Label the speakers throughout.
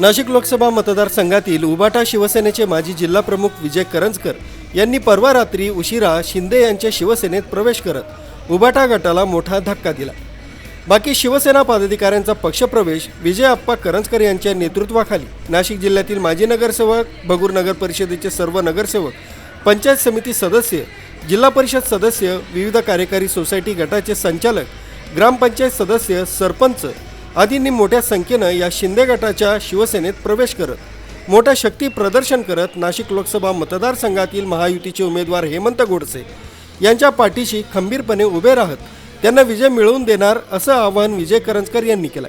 Speaker 1: नाशिक लोकसभा मतदारसंघातील उबाटा शिवसेनेचे माजी जिल्हाप्रमुख विजय करंजकर यांनी परवा रात्री उशिरा शिंदे यांच्या शिवसेनेत प्रवेश करत उबाटा गटाला मोठा धक्का दिला. बाकी शिवसेना पदाधिकाऱ्यांचा पक्षप्रवेश विजय आप्पा करंजकर यांच्या नेतृत्वाखाली नाशिक जिल्ह्यातील माजी नगरसेवक भगूर नगर परिषदेचे सर्व नगरसेवक पंचायत समिती सदस्य जिल्हा परिषद सदस्य विविध कार्यकारी सोसायटी गटाचे संचालक ग्रामपंचायत सदस्य सरपंच आदींनी मोठ्या संख्येनं या शिंदे गटाच्या शिवसेनेत प्रवेश करत मोठ्या शक्ती प्रदर्शन करत नाशिक लोकसभा मतदारसंघातील महायुतीचे उमेदवार हेमंत गोडसे यांच्या पाठीशी खंबीरपणे उभे राहत त्यांना विजय मिळवून देणार असं आवाहन विजय करंजकर यांनी केलं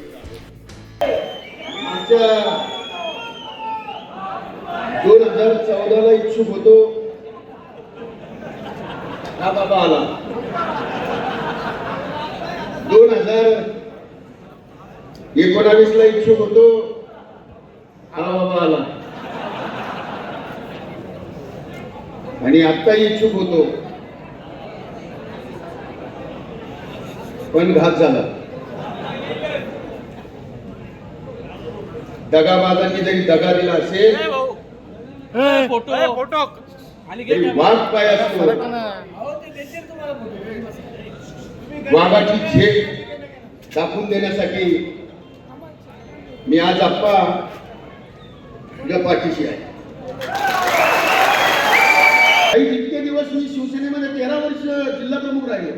Speaker 2: दोन हजार चौदाला इच्छुक होतो. हा बाबा आला दोन हजार एकोणावीस ला इच्छुक होतो. हा बाबा आला आणि आता इच्छुक होतो. पण घात झाला. दगाबाजांनी जरी दगा दिला असेल
Speaker 3: फोटो.
Speaker 2: वाघ काय असतो. वाघाची झेप दाखवून देण्यासाठी मी आज आप्पा तुझ्या पाठीशी आहे काही दिवस मी शिवसेनेमध्ये तेरा वर्ष जिल्हा प्रमुख राहिले.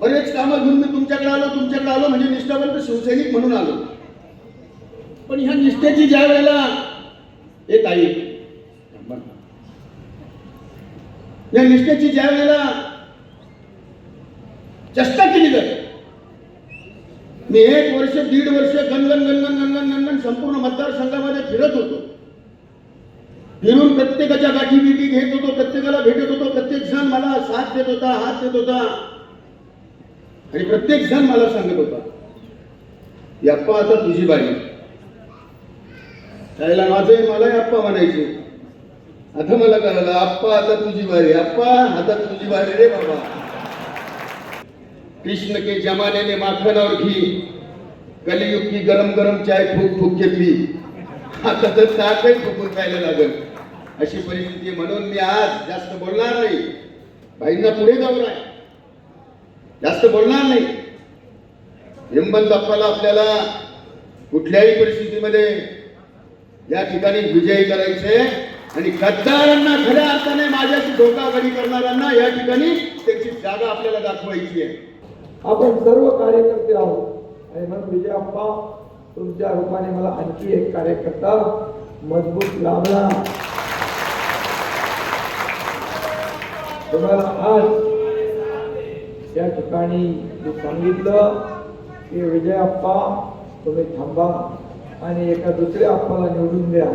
Speaker 2: बरेच कामं घेऊन मी तुमच्याकडे आलो तुमच्याकडे आलो म्हणजे निष्ठावंत शिवसैनिक म्हणून आलो. पण ह्या निष्ठेची ज्या वेळेला एक आई या निष्ठेची ज्या वेळेला चेष्टा केली जाते मी एक वर्ष दीड वर्ष गणगण गणगण गणगण गणगण संपूर्ण मतदारसंघामध्ये फिरत होतो. फिरून प्रत्येकाच्या गाठी बिठी घेत होतो प्रत्येकाला भेटत होतो प्रत्येक जण मला साथ देत होता हात देत होता. आणि प्रत्येक जण मला सांगत होता याप्पा आता तुझी बाई त्याला माझे मलाही अप्पा म्हणायचे. आता मला कळलं अप्पा आता तुझी बारी. अप्पा आता तुझी बारी रे बाबा. कृष्ण के जमाने ने माखन और घी कलियुग की गरम गरम चाय फूक फूक के पी आता तर ताकही फुकून खायला लागल. अशी परिस्थिती म्हणून मी आज जास्त बोलणार नाही. भाईंना पुढे जाऊ आहे जास्त बोलणार नाही. हिंमत बाप्पाला आपल्याला कुठल्याही परिस्थितीमध्ये या ठिकाणी विजयी करायचे आणि गद्दारांना खऱ्या अर्थाने माझ्याशी धोकाधडी करणाऱ्यांना या ठिकाणी त्याची जागा आपल्याला दाखवायची आहे.
Speaker 4: आपण सर्व कार्यकर्ते आहोत. आणि म्हणून विजय अप्पा तुमच्या रूपाने मला आणखी एक कार्यकर्ता मजबूत लाभला. तुम्हाला आज या ठिकाणी सांगितलं की विजय अप्पा तुम्ही थांबा आणि एका दुसऱ्या अप्पाला निवडून द्या.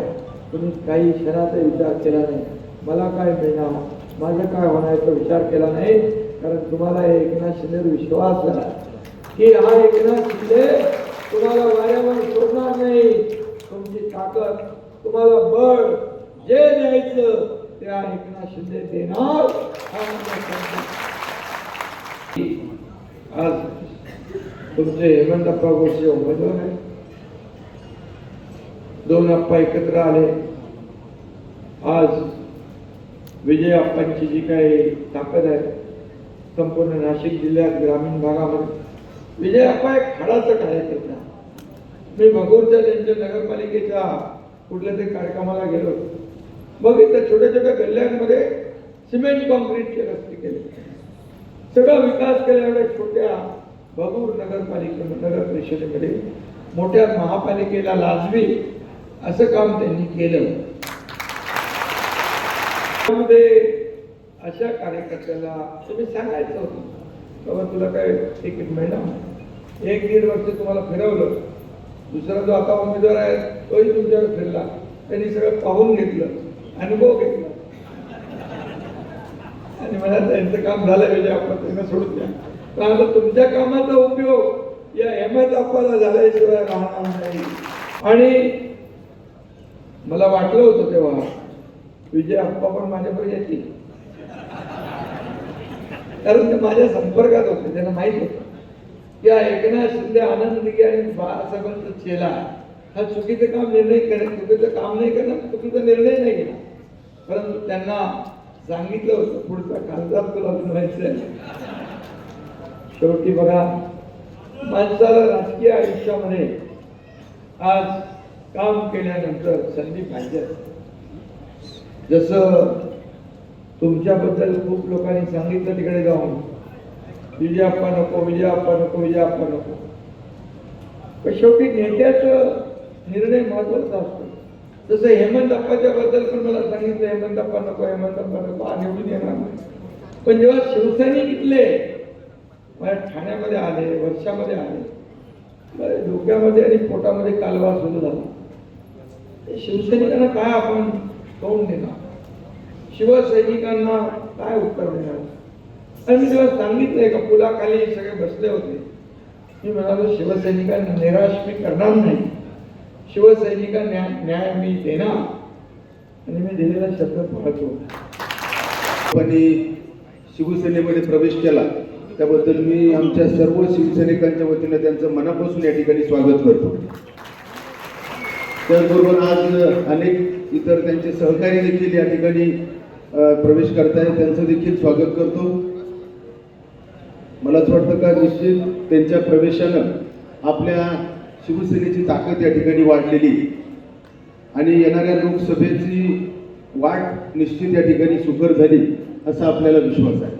Speaker 4: तुम्ही काही क्षणाचा विचार केला नाही. मला काय मिळणार? माझं काय होणार याचा विचार केला नाही? कारण तुम्हाला एकनाथ शिंदेवर विश्वास आहे की हा एकनाथ शिंदे तुम्हाला वाऱ्यावर सोडणार नाही. तुमची ताकद तुम्हाला बळ जे द्यायचं त्या एकनाथ शिंदे देणार. आज तुमचे हेमंतप्पा गोडसे उमेदवार आहे दोन अप्पा एकत्र आले. आज विजय अप्पांची जी काही ताकद आहे संपूर्ण नाशिक जिल्ह्यात ग्रामीण भागामध्ये विजय अप्पा एक खडाचं कार्यकर्ता मी भगूरच्या त्यांच्या नगरपालिकेच्या कुठल्या तरी कार्यक्रमाला गेलो. होतो. बघितलं छोट्या छोट्या गल्ल्यांमध्ये सिमेंट कॉन्क्रीटचे रस्ते केले. सगळा विकास केला एवढ्या छोट्या भगूर नगरपालिके नगर परिषदेमध्ये मोठ्या महापालिकेला लाजवी असं काम त्यांनी केलं. त्यामध्ये अशा कार्यकर्त्याला तुम्ही सांगायचं होतं. बाबा तुला काय एक एक महिना एक दीड वर्ष तुम्हाला फिरवलं. दुसरा जो आता उमेदवार आहे तोही तुमच्यावर फिरला. त्यांनी सगळं पाहून घेतलं. अनुभव घेतला. आणि मला त्यांचं काम झालं म्हणजे आपण त्यांना सोडून द्या. पण आता तुमच्या कामाचा उपयोग या एम एस अप्पाला झाल्याशिवाय राहणार नाही. आणि मला वाटलं होतं तेव्हा. विजय आप्पा पण माझ्याकडे येतील. कारण ते माझ्या संपर्कात होते त्यांना माहीत होतं. की हा एकनाथ शिंदे आनंद दिघे आणि बाळासाहेबांचा चेला हा चुकीचं काम निर्णय करेल चुकीचं काम नाही करणार चुकीचा निर्णय नाही घेणार. परंतु त्यांना सांगितलं होतं पुढचा खासदार तुला बनवायचं आहे. शेवटी बघा माणसाला राजकीय आयुष्यामध्ये आज काम केल्यानंतर संधी पाहिजे असते. जसं तुमच्याबद्दल खूप लोकांनी सांगितलं तिकडे जाऊन विजयाप्पा नको विजयाप्पा नको विजयाप्पा नको. पण शेवटी नेत्याचं निर्णय महत्त्वाचा असतो. जसं हेमंत अप्पाच्या बद्दल पण मला सांगितलं हेमंत अप्पा नको हेमंतप्पा नको हा निवडून येणार नाही. पण जेव्हा शिवसैनिक इथले माझ्या ठाण्यामध्ये आले वर्षामध्ये आले डोक्यामध्ये आणि पोटामध्ये कालवा सुरू झाला. शिवसैनिकांना काय आपण तोंड देणार? शिवसैनिकांना काय उत्तर देणार? आणि मी तुला सांगितलंय का पुलाखाली सगळे बसले होते. मी म्हणालो शिवसैनिकांना निराश मी करणार नाही. शिवसैनिकांना न्याय न्याय मी देणार. आणि मी दिलेला शब्द पाहतो
Speaker 2: पण शिवसेनेमध्ये प्रवेश केला. त्याबद्दल मी आमच्या सर्व शिवसैनिकांच्या वतीनं त्यांचं मनापासून या ठिकाणी स्वागत करतो. त्याचबरोबर आज अनेक इतर त्यांचे सहकारी देखील या ठिकाणी प्रवेश करतायत. त्यांचं देखील स्वागत करतो. मला असं वाटतं का निश्चित त्यांच्या प्रवेशानं आपल्या शिवसेनेची ताकद या ठिकाणी वाढलेली. आणि येणाऱ्या लोकसभेची वाट निश्चित या ठिकाणी सुकर झाली असा आपल्याला विश्वास आहे.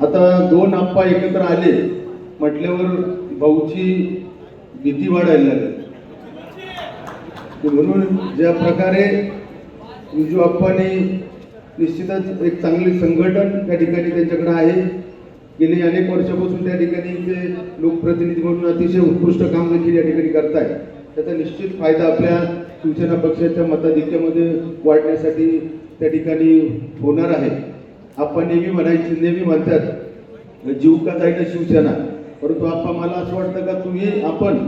Speaker 2: आता दोन आप्पा एकत्र आले म्हटल्यावर भाऊची भीती वाढायला लागली. म्हणून ज्या प्रकारे विजू आप्पानी निश्चितच एक चांगले संघटन त्या ठिकाणी त्यांच्याकडे आहे. गेली अनेक वर्षापासून त्या ठिकाणी ते लोकप्रतिनिधी म्हणून अतिशय उत्कृष्ट काम देखील या ठिकाणी करतायत. त्याचा निश्चित फायदा आपल्या शिवसेना पक्षाच्या मताधिक्यामध्ये वाढण्यासाठी त्या ठिकाणी होणार आहे. आपण नेहमी म्हणायची नेहमी म्हणतात जीव का जाईना शिवसेना. परंतु आपा मला असं वाटतं का तुम्ही आपण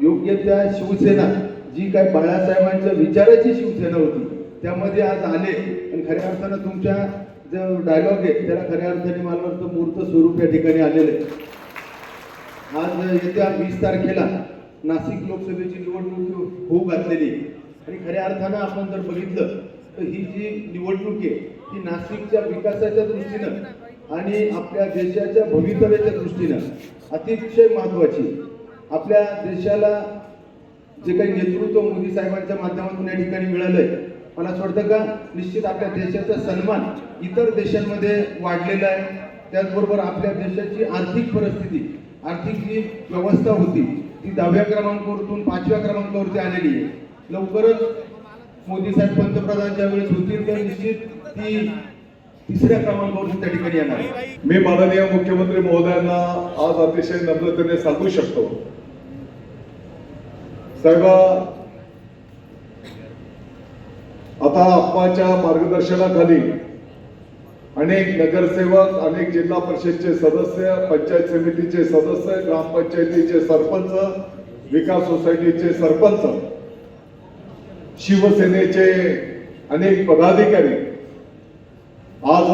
Speaker 2: योग्य त्या शिवसेना जी काय बाळासाहेबांच्या विचाराची शिवसेना होती त्यामध्ये आज आले आणि खऱ्या अर्थानं तुमच्या जो डायलॉग आहे त्याला खऱ्या अर्थाने मला वाटतं मूर्त स्वरूप या ठिकाणी आलेलं आहे आज येत्या वीस तारखेला नाशिक लोकसभेची निवडणूक होऊ घातलेली आहे. आणि खऱ्या अर्थानं आपण जर बघितलं तर ही जी निवडणूक आहे ही नाशिकच्या विकासाच्या दृष्टीनं आणि आपल्या देशाच्या भवितव्याच्या दृष्टीनं अतिशय महत्वाची. आपल्या देशाला जे काही नेतृत्व मोदी साहेबांच्या माध्यमातून या ठिकाणी मिळालंय मला असं वाटतं का? निश्चित आपल्या देशाचा सन्मान इतर देशांमध्ये वाढलेला आहे. त्याचबरोबर आपल्या देशाची आर्थिक परिस्थिती आर्थिक जी व्यवस्था होती ती दहाव्या क्रमांकावरतून पाचव्या क्रमांकावरती आलेली आहे. लवकरच मोदी साहेब पंतप्रधान ज्यावेळेस होतील तर निश्चित ती तिसऱ्या क्रमांकावरती त्या ठिकाणी येणार.
Speaker 3: मी माननीय मुख्यमंत्री महोदयांना आज अतिशय नम्रतेने सांगू शकतो. साहेब आता आप्पाच्या मार्गदर्शनाखाली अनेक नगरसेवक अनेक जिल्हा परिषदचे सदस्य पंचायत समितीचे सदस्य ग्रामपंचायतीचे सरपंच विकास सोसायटीचे सरपंच शिवसेनेचे अनेक पदाधिकारी आज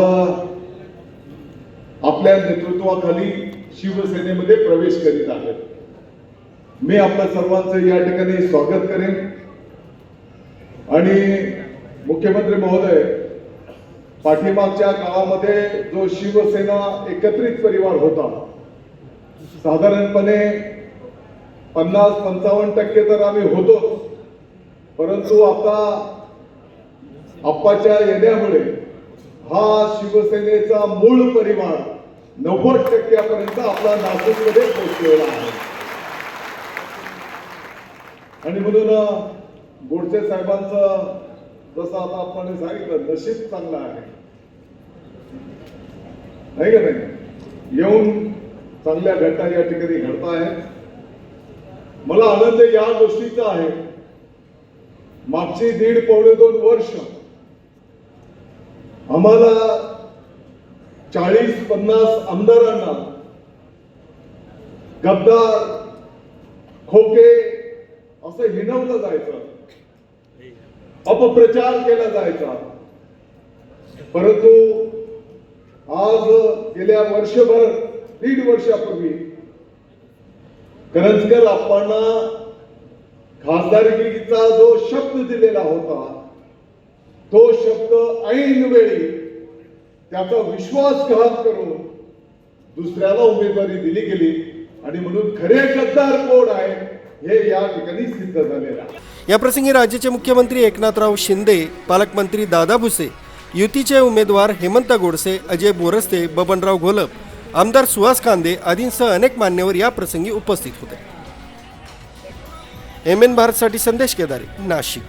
Speaker 3: आपल्या नेतृत्वाखाली शिवसेनेमध्ये प्रवेश करीत आहेत. मी आपल्या सर्वांचं या ठिकाणी स्वागत करेन. आणि मुख्यमंत्री महोदय पाठीमागच्या काळामध्ये जो शिवसेना एकत्रित परिवार होता साधारणपणे पन्नास पंचावन्न टक्के तर आम्ही होतोच. परंतु आता आप्पाच्या येण्यामुळे हा शिवसेनेचा मूळ परिवार नव्वद टक्क्यापर्यंत आपला नाशिकमध्ये पोहोचलेला आहे. आणि म्हणून गोडसे साहेबांचं जसं आता आपण सांगितलं नशीब चांगलं आहे. नाही का नाही? येऊन चांगल्या घटना या ठिकाणी घडत आहेत मला आनंद या गोष्टीचा आहे. मागची दीड पावणे दोन वर्ष आम्हाला चाळीस पन्नास आमदारांना गद्दार खोके असं हिणवलं जायचं. अपप्रचार केला जायचा. परंतु आज गेल्या वर्षभर दीड वर्षापूर्वी करंजकर आपणा खासदारकीचा जो शब्द दिलेला होता तो शब्द ऐन वेळी त्याचा विश्वासघात करून दुसऱ्याला उमेदवारी दिली गेली आणि म्हणून खरे गद्दार कोण आहे हे या ठिकाणी सिद्ध झालेलं आहे.
Speaker 1: या प्रसंगी राज्याचे मुख्यमंत्री एकनाथराव शिंदे पालकमंत्री दादा भुसे युतीचे उमेदवार हेमंत गोडसे अजय बोरस्ते बबनराव घोलप आमदार सुहास कांदे आदींसह अनेक मान्यवर या प्रसंगी उपस्थित होते. एम एन भारतसाठी संदेश केदारे नाशिक.